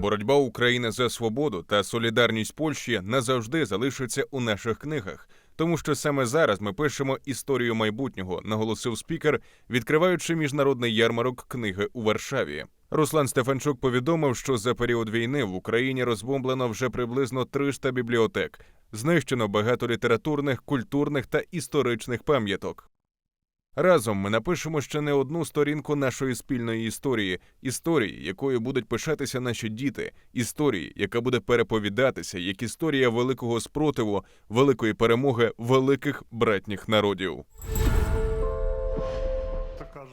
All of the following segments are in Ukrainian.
Боротьба України за свободу та солідарність Польщі назавжди залишиться у наших книгах, тому що саме зараз ми пишемо історію майбутнього, наголосив спікер, відкриваючи міжнародний ярмарок книги у Варшаві. Руслан Стефанчук повідомив, що за період війни в Україні розбомблено вже приблизно 300 бібліотек, знищено багато літературних, культурних та історичних пам'яток. Разом ми напишемо ще не одну сторінку нашої спільної історії, історії, якою будуть пишатися наші діти, історії, яка буде переповідатися як історія великого спротиву, великої перемоги великих братніх народів.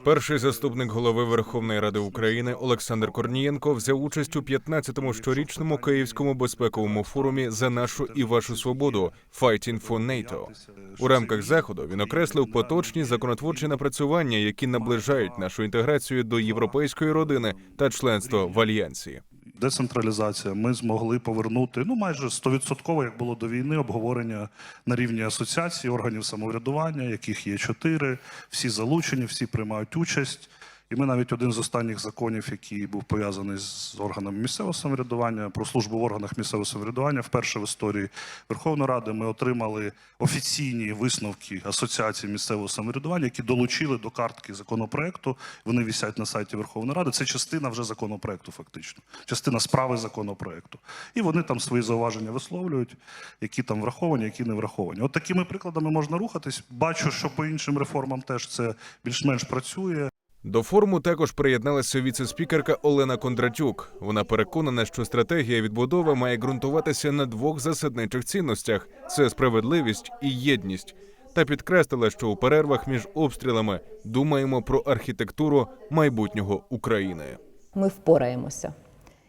Перший заступник голови Верховної Ради України Олександр Корнієнко взяв участь у 15-му щорічному київському безпековому форумі за нашу і вашу свободу Fighting for NATO». У рамках заходу він окреслив поточні законотворчі напрацювання, які наближають нашу інтеграцію до європейської родини та членство в альянсі. Децентралізація. Ми змогли повернути ну майже 100%, як було до війни, обговорення на рівні асоціації органів самоврядування, яких є чотири. Всі залучені, всі приймають участь. І ми навіть один з останніх законів, який був пов'язаний з органами місцевого самоврядування, про службу в органах місцевого самоврядування, вперше в історії Верховної Ради ми отримали офіційні висновки Асоціації місцевого самоврядування, які долучили до картки законопроекту. Вони висять на сайті Верховної Ради. Це частина вже законопроекту, фактично, частина справи законопроекту. І вони там свої зауваження висловлюють, які там враховані, які не враховані. От такими прикладами можна рухатись. Бачу, що по іншим реформам теж це більш-менш працює. До форуму також приєдналася віце-спікерка Олена Кондратюк. Вона переконана, що стратегія відбудови має ґрунтуватися на двох засадничих цінностях: це справедливість і єдність. Та підкреслила, що у перервах між обстрілами думаємо про архітектуру майбутнього України. Ми впораємося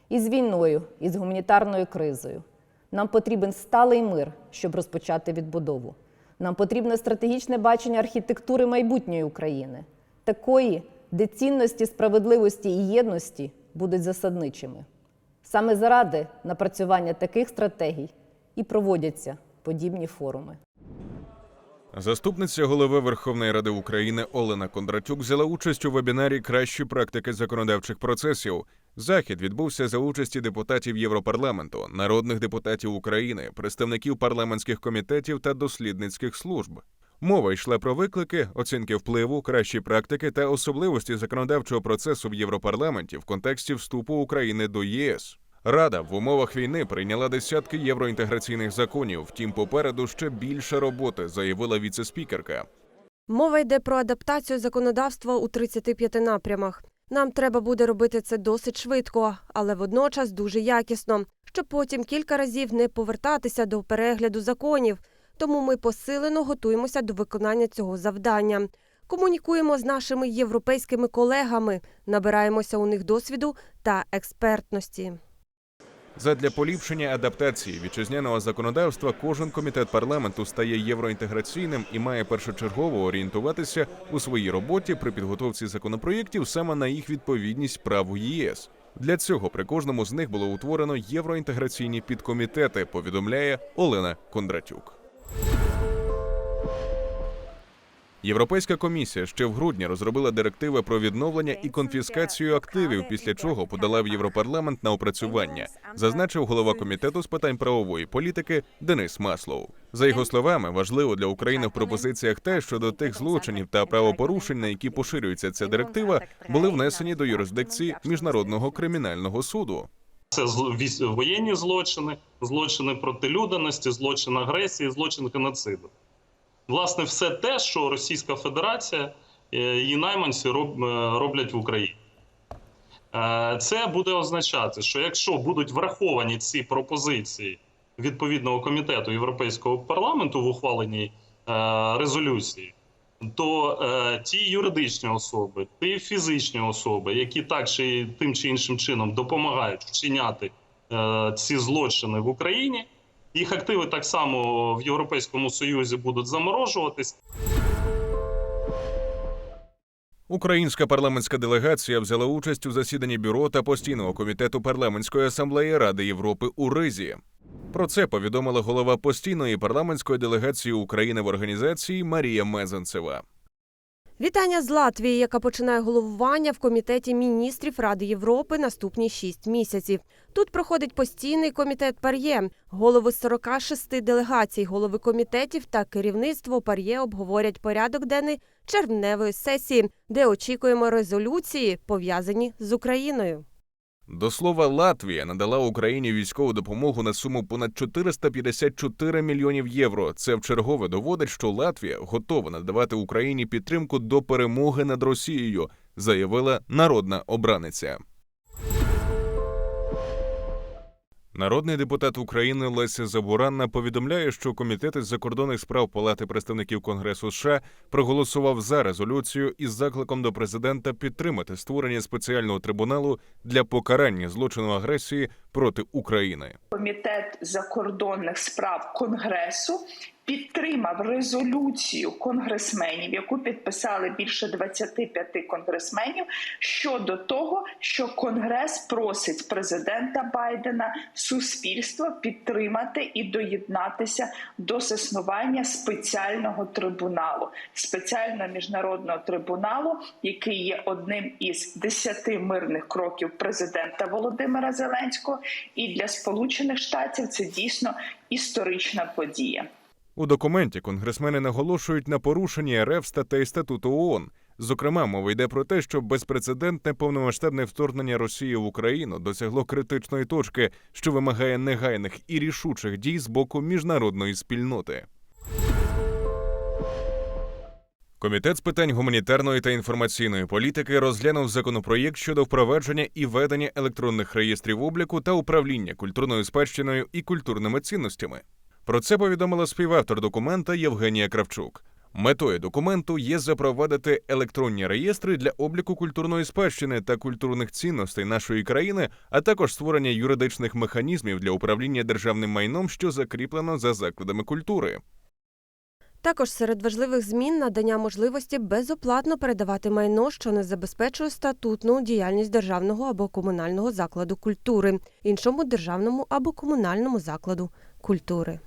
із війною, із гуманітарною кризою. Нам потрібен сталий мир, щоб розпочати відбудову. Нам потрібне стратегічне бачення архітектури майбутньої України, такої, де цінності справедливості і єдності будуть засадничими. Саме заради напрацювання таких стратегій і проводяться подібні форуми. Заступниця голови Верховної Ради України Олена Кондратюк взяла участь у вебінарі Кращі практики законодавчих процесів. Захід відбувся за участі депутатів Європарламенту, народних депутатів України, представників парламентських комітетів та дослідницьких служб. Мова йшла про виклики, оцінки впливу, кращі практики та особливості законодавчого процесу в Європарламенті в контексті вступу України до ЄС. Рада в умовах війни прийняла десятки євроінтеграційних законів. Втім, попереду ще більше роботи, заявила віце-спікерка. Мова йде про адаптацію законодавства у 35 напрямах. Нам треба буде робити це досить швидко, але водночас дуже якісно, щоб потім кілька разів не повертатися до перегляду законів. Тому ми посилено готуємося до виконання цього завдання. Комунікуємо з нашими європейськими колегами, набираємося у них досвіду та експертності. Задля поліпшення адаптації вітчизняного законодавства кожен комітет парламенту стає євроінтеграційним і має першочергово орієнтуватися у своїй роботі при підготовці законопроєктів саме на їх відповідність праву ЄС. Для цього при кожному з них було утворено євроінтеграційні підкомітети. Повідомляє Олена Кондратюк. Європейська комісія ще в грудні розробила директиви про відновлення і конфіскацію активів, після чого подала в Європарламент на опрацювання, зазначив голова комітету з питань правової політики Денис Маслов. За його словами, важливо для України в пропозиціях те, що до тих злочинів та правопорушень, на які поширюється ця директива, були внесені до юрисдикції міжнародного кримінального суду. Це воєнні злочини, злочини проти людяності, злочин агресії, злочин геноциду. Власне, все те, що Російська Федерація е, її найманці е, роблять в Україні. Е, Це буде означати, що якщо будуть враховані ці пропозиції відповідного комітету Європейського парламенту в ухваленій е, резолюції, то е, ті юридичні особи, ті фізичні особи, які так чи тим чи іншим чином допомагають вчиняти е, ці злочини в Україні, їх активи так само в Європейському Союзі будуть заморожуватись. Українська парламентська делегація взяла участь у засіданні бюро та постійного комітету парламентської асамблеї Ради Європи у Ризі. Про це повідомила голова постійної парламентської делегації України в організації Марія Мезенцева. Вітання з Латвії, яка починає головування в комітеті міністрів Ради Європи наступні шість місяців. Тут проходить постійний комітет Пар'є. Голови 46 делегацій, голови комітетів та керівництво Пар'є обговорять порядок денний червневої сесії, де очікуємо резолюції, пов'язані з Україною. До слова, Латвія надала Україні військову допомогу на суму понад 454 мільйонів євро. Це вчергове доводить, що Латвія готова надавати Україні підтримку до перемоги над Росією, заявила народна обраниця. Народний депутат України Леся Забуранна повідомляє, що комітет із закордонних справ Палати представників Конгресу США проголосував за резолюцію із закликом до президента підтримати створення спеціального трибуналу для покарання злочину агресії проти України. Комітет закордонних справ Конгресу підтримав резолюцію конгресменів, яку підписали більше 25 конгресменів щодо того, що Конгрес просить президента Байдена суспільство підтримати і доєднатися до заснування спеціального трибуналу, спеціального міжнародного трибуналу, який є одним із десяти мирних кроків президента Володимира Зеленського, і для Сполучених Штатів це дійсно історична подія. У документі конгресмени наголошують на порушенні РФ статей статуту ООН. Зокрема, мова йде про те, що безпрецедентне повномасштабне вторгнення Росії в Україну досягло критичної точки, що вимагає негайних і рішучих дій з боку міжнародної спільноти. Комітет з питань гуманітарної та інформаційної політики розглянув законопроєкт щодо впровадження і ведення електронних реєстрів обліку та управління культурною спадщиною і культурними цінностями. Про це повідомила співавтор документа Євгенія Кравчук. Метою документу є запровадити електронні реєстри для обліку культурної спадщини та культурних цінностей нашої країни, а також створення юридичних механізмів для управління державним майном, що закріплено за закладами культури. Також серед важливих змін надання можливості безоплатно передавати майно, що не забезпечує статутну діяльність державного або комунального закладу культури, іншому державному або комунальному закладу культури.